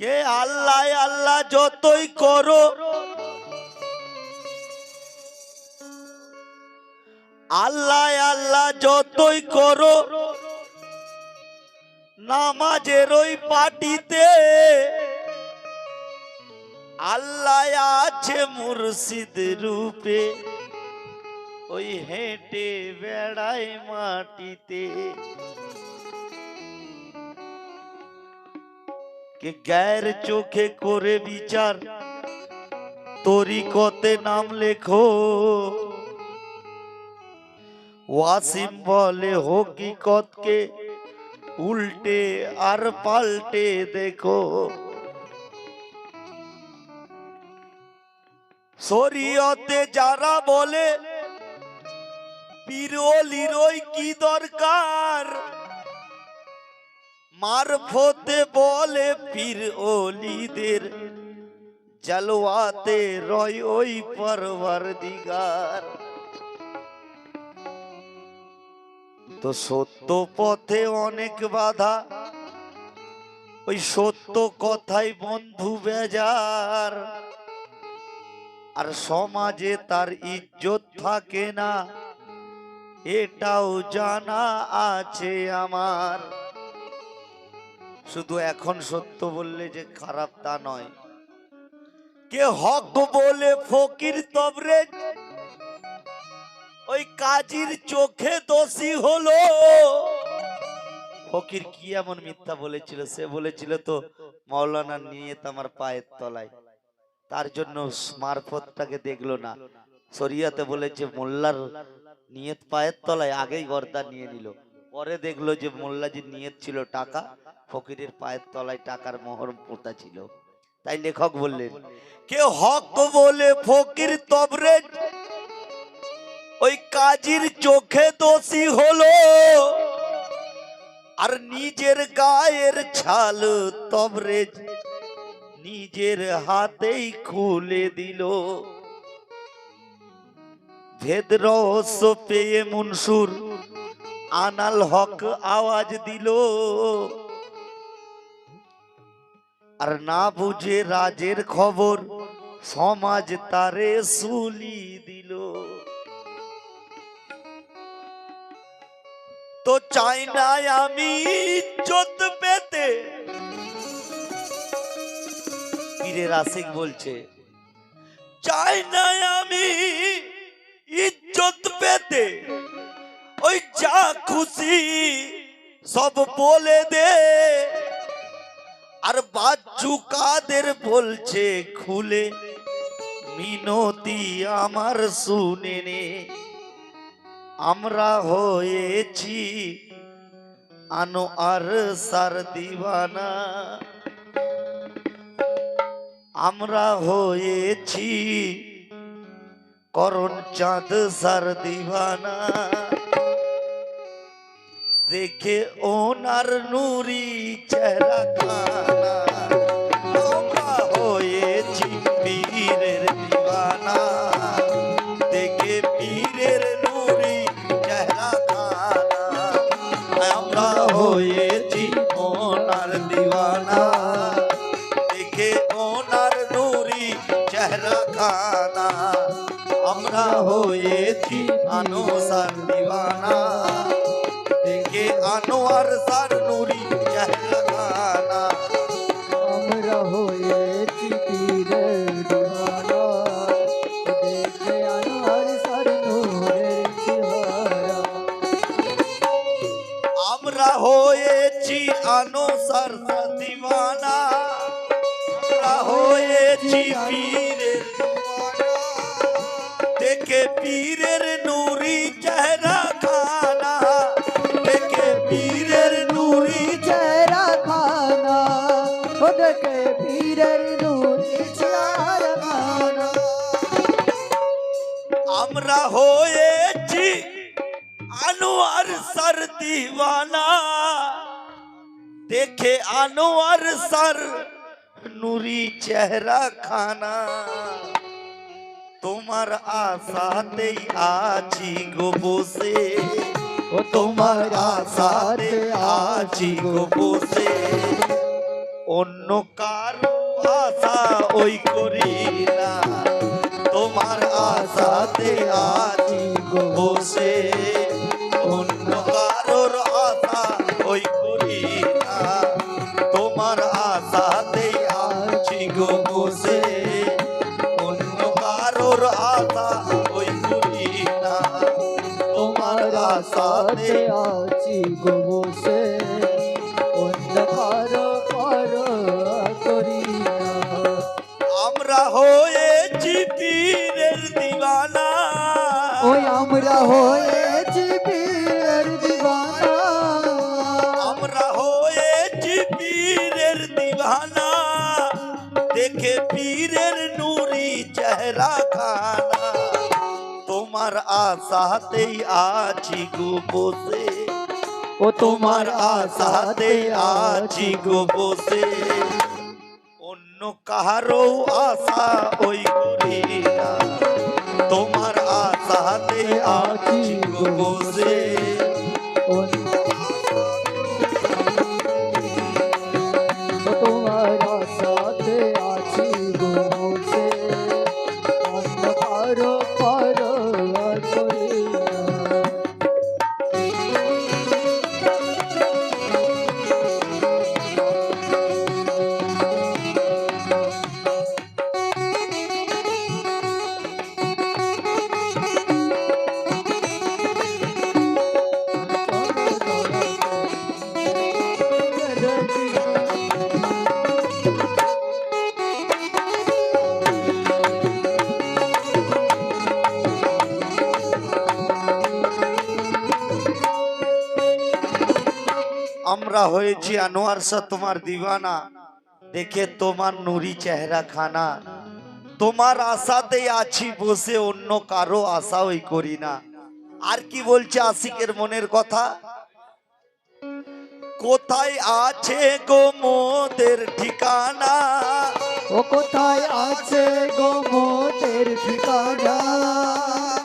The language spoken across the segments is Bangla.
কে আল্লাহ আল্লাহ যতই করো, আল্লাহ আল্লাহ যতই করো, নামাজের ওই পাটিতে আল্লাহ আছে মুর্শিদ রূপে, ওই হেঁটে বেড়ায় মাটিতে। কে গ্যার চোখে করে বিচার। তরিকতে নাম লেখো। ওয়াসিম বলে, হকিকতকে উল্টে আর পাল্টে দেখো। শরীয়তে যারা বলে পিরোলির কি দরকার? মারফতে বলে পীর ওলিদের জালওয়াতে রয় ওই পরবার দিগার তো সত্য পথে অনেক বাধা, ওই সত্য কথাই বন্ধু বেজার। আর সমাজে তার ইজ্জত থাকে না, এটাও জানা আছে আমার। শুধু এখন সত্য বললে যে খারাপ তা নয়। কে হক বলে ফকির তবরে? ওই কাজীর চোখে দোষী হলো। ফকির কি এমন মিথ্যা বলেছিল? সে বলেছিল তো, মৌলানা নিয়ে আমার পায়ের তলায়। তার জন্য মারফতটাকে দেখল না। শরিয়াতে বলেছে, মোল্লার নিয়ত পায়ের তলায় আগেই গর্দা নিয়ে নিল। পরে দেখল যে মোল্লাজির নিয়ত ছিল টাকা, ফকিরের পায়ের তলায় টাকার মোহর পোতা ছিল। তাই লেখক বললেন কে হক বলে ফকির তবরে, ওই কাজীর চোখে দোষী হলো। আর নিজের গায়ের ছাল তবরে, নিজের হাতেই খুলে দিল। ভেদ রহস্য পেয়ে মনসুর আনাল হক আওয়াজ দিল। আর না বুঝে রাজের খবর, সমাজ তারে সুলি দিল। তো চাই না আমি ইজ্জত পেতে। পীরের আশিক বলছে, চাই না আমি ইজ্জত পেতে। যা খুশি সব বলে দে। আর বাচ্চু কাদের বলছে খুলে, মিনতি আমার শুনে নে। আমরা হয়েছি আনো আর সার দিবানা। আমরা হয়েছি করণ চাঁদ সার দিবানা। দেখে ওনার নুরি চেহারা খানা আমরা হয়েছি পীরের দিবানা দেখে পীরের নুরি চেহারা খানা আমরা হয়েছি ওনার দিওয়ানা দেখে ওনার নুরি চেহারা খানা আমরা হয়েছি আনোসার দিওয়ানা দেখে আনোয়ার সার নুরি চেহারা খানা আমরা হয়েছি পীরের দিওয়ানা দেখে আনোয়ার সার নূরের চেহারা আমরা হয়েছি আনোসার দিওয়ানা আমরা হয়েছি পীরের দিওয়ানা। দেখে পীরের নুরি চেহারা খানা আমরা হয়েছি আনোয়ার সার দিওয়ানা দেখে আনোয়ার সার নুরি চেহারা খানা তোমার আশাতেই আছি গো বসে ও তোমার আশাতে আছি গো বসে অন্য কারও আশা ওই করি না আশাতে আছি বসে। অন্য কারোর আশা ওই করি না। তোমার আশাতে গো বসে। অন্য কারোর আশা ওই করি না। তোমার আশাতে আছি গো হয়েছি পীরের দিবানা। আমরা হয়েছি পীরের দিওয়ানা দেখে পীরের নুরি চেহারা খানা। তোমার আশাতেই আছি গো বসে। ও তোমার আশাতেই আছি গো বসে। অন্য কাহারও আশা ওই করি আশাতে আছি গো আমরা হয়েছি আনোয়ার শাহ তোমার দিওয়ানা। দেখে তোমার নুরি চেহারা খানা। তোমার আশাতে আছি বসে অন্য কারও আশা ওই করি না। আর কি বলছে আশিকের মনের কথা? কোথায় আছে গো মোদের ঠিকানা? ও কোথায় আছে গো মোদের ঠিকানা?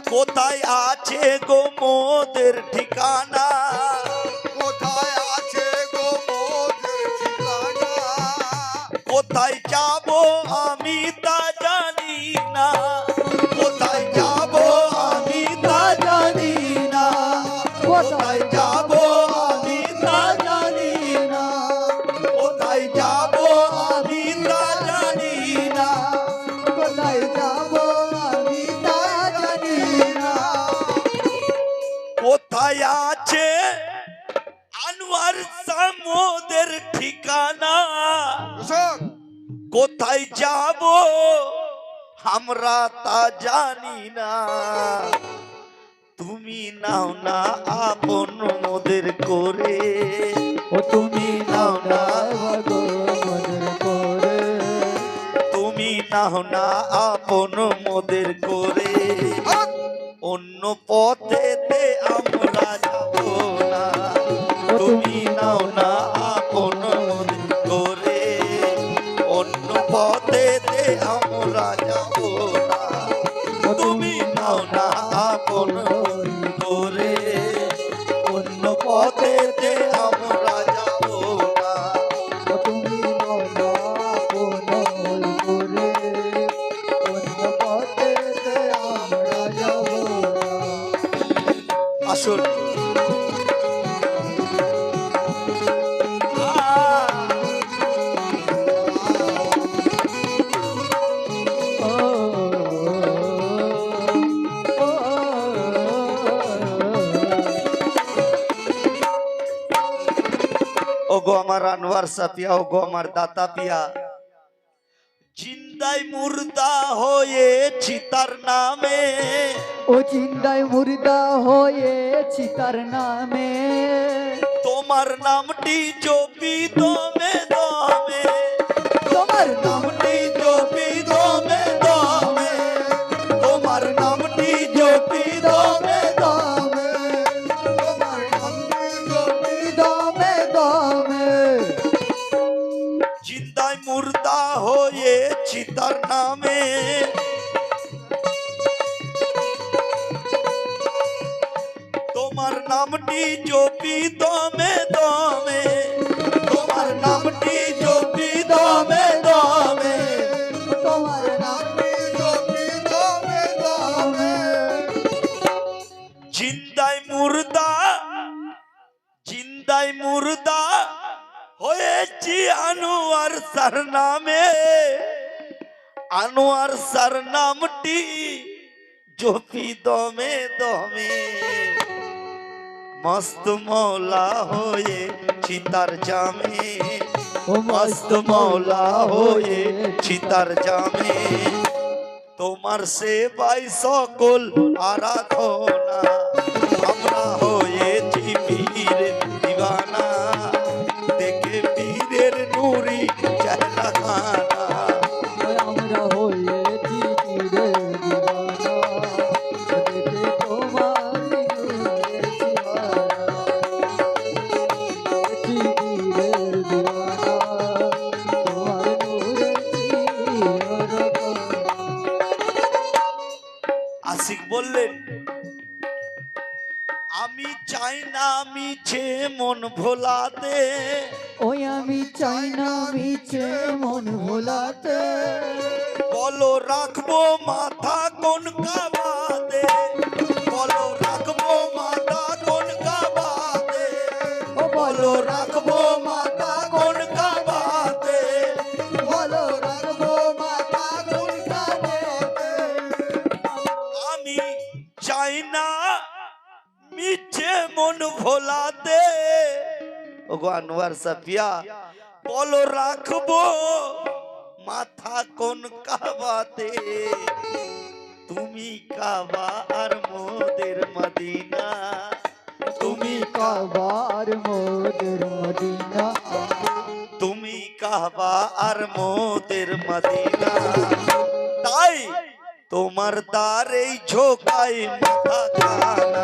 কোথায় আছে গো মোদের ঠিকানা? আমি কোথায় যাব কোথায় যাব আমি তা জানি না। কোথায় যাব জানি না। কোথায় যাব কোথায় আছে আনোয়ার সামোদের ঠিকানা? কোথায় যাব? আমরা তা জানি না। তুমি নাও না আপন মোদের করে। ও তুমি নাও না করে। তুমি নাও না আপন মোদের করে। অন্য পথেতে আমরা যাব না। তুমি নাও না আনোয়ার সাপিয়া ওগো আমার দাতা পিয়া জিন্দাই মুর্দা হয়েছি তার নামে। ও চিন্তায় মুর্দা হয়েছি তার নামে। তোমার নামটি জপি দমে। সেই মুর্দা হয়েছি আনোয়ার সার নামে আনোয়ার সার নামটি জপি দমে দমে। মস্ত মৌলা হয়ে চিতার জামে। মস্ত মৌলা হয়ে চিতার জামে। তোমার সে বাই সকল আরাধনা। আমি চাই না মিছে মন ভোলাতে। ওই আমি চাই না মিছে মন ভোলাতে। বলো রাখব মাথা কোন কাবাতে মন ভোলাতে ওগো আনোয়ার সাফিয়া বলো রাখব মাথা কোন কাবাতে? তুমি কাবা আর মোদের মদিনা। তুমি কাবার মোদের মদিনা। তুমি কাবা আর মোদের মদিনা। তাই তোমার দ্বারেই ঝোকাই মাথা খানা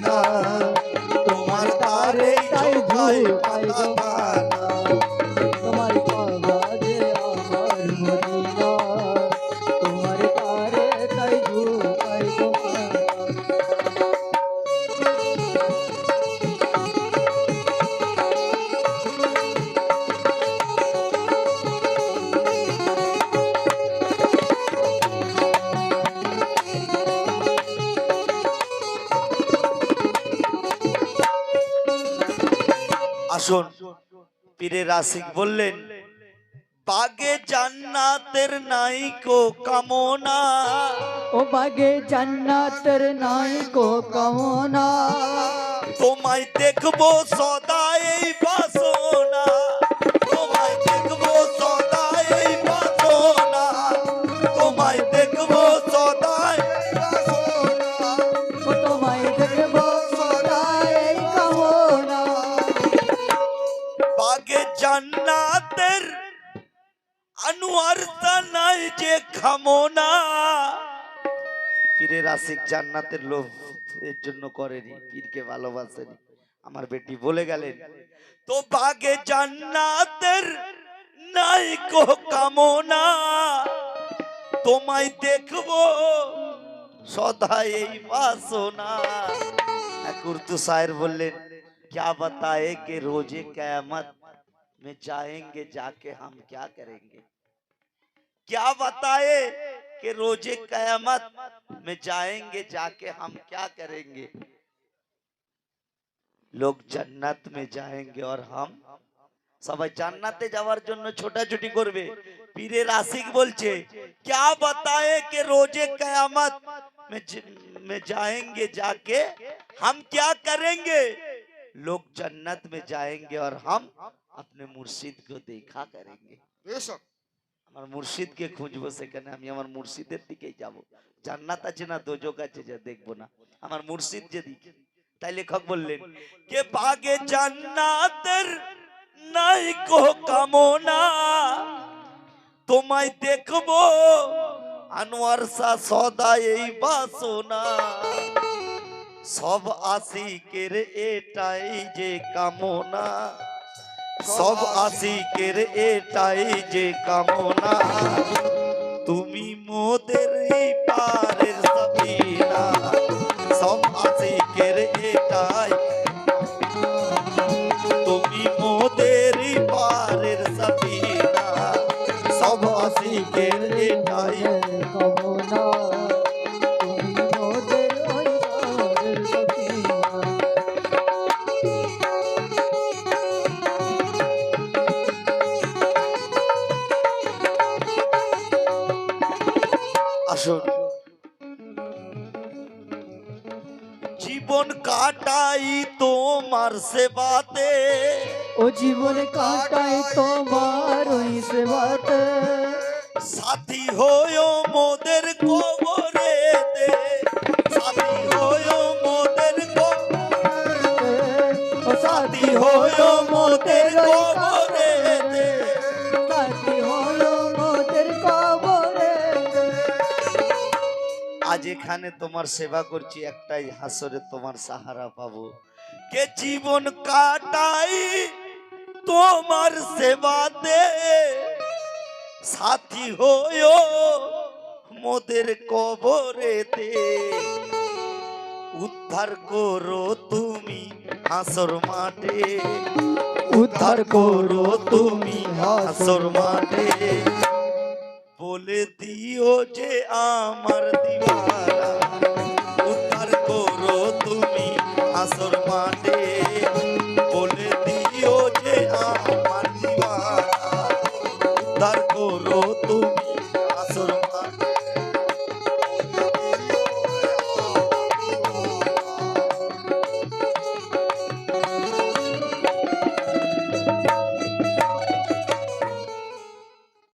আসুন। পীরের রাসিক বললেন বাগে জান্নাতের নাই কো কামনা। ও বাগে জান্নাতের নাই কো কামনা। তোমায় দেখব সদা এই বাসনা। পীরের আশিক জান্নাতের লোভ এর জন্য করেনি পীরকে ভালোবাসেনি আমার বেটি বলে গেলেন তো বাগে জান্নাতের নাই কো কামনা তোমায় দেখবো সদা এই বাসনা এক উর্দু শায়ের বললেন क्या बताए कि रोजे कयामत में जाएंगे जाके हम क्या करेंगे क्या बताए कि रोज़े कयामत में जाएँगे, जाके हम क्या करेंगे? लोग जन्नत में जाएँगे और हम सब जन्नते যাওয়ার জন্য ছোটাছুটি पीरे रासिक बोल বলছে क्या बताए कि रोज़े कयामत में में जाएँगे, जाके हम क्या करेंगे? लोग जन्नत में जाएँगे और हम अपने मुर्शिद को देखा करेंगे। बेशक। আমার মুর্শিদকে খুঁজবো সেখানে, আমি আমার মুর্শিদের দিকেই যাব। জান্নাত আছে না, দোজক আছে, যা দেখব না। আমার মুর্শিদ যদি, তাই লেখক বললেন, কে বাগে জান্নাতের নাই কো কামনা, তোমায় দেখব আনোয়ার শাহ সদা এই বাসনা। সব আশিকের এটাই যে কামনা। সব আশিকের এটাই যে কামনা। তুমি মোদের পারের আসুন জীবন কাটাই তোমার সেবাতে। ও জীবনে কাটাই তোমার ওই সেবাতে। সাথী হয়ো মোদের কবরে সাথী হয়ো মোদের কবরে সাথী হয়ো মোদের কবরে। আজ এখানে তোমার সেবা করছি, একটাই হাসরে তোমার সাহারা পাবো। কে জীবন কাটাই তোমার সেবাতে? সাথী হয়ো মোদের কবরেতে। উদ্ধার করো তুমি হাসর মাঠে। উদ্ধার করো তুমি হাসর মাঠে। বলে দিও যে আমার দিওয়ানা উদ্ধার করো তুমি আসর মাঠে।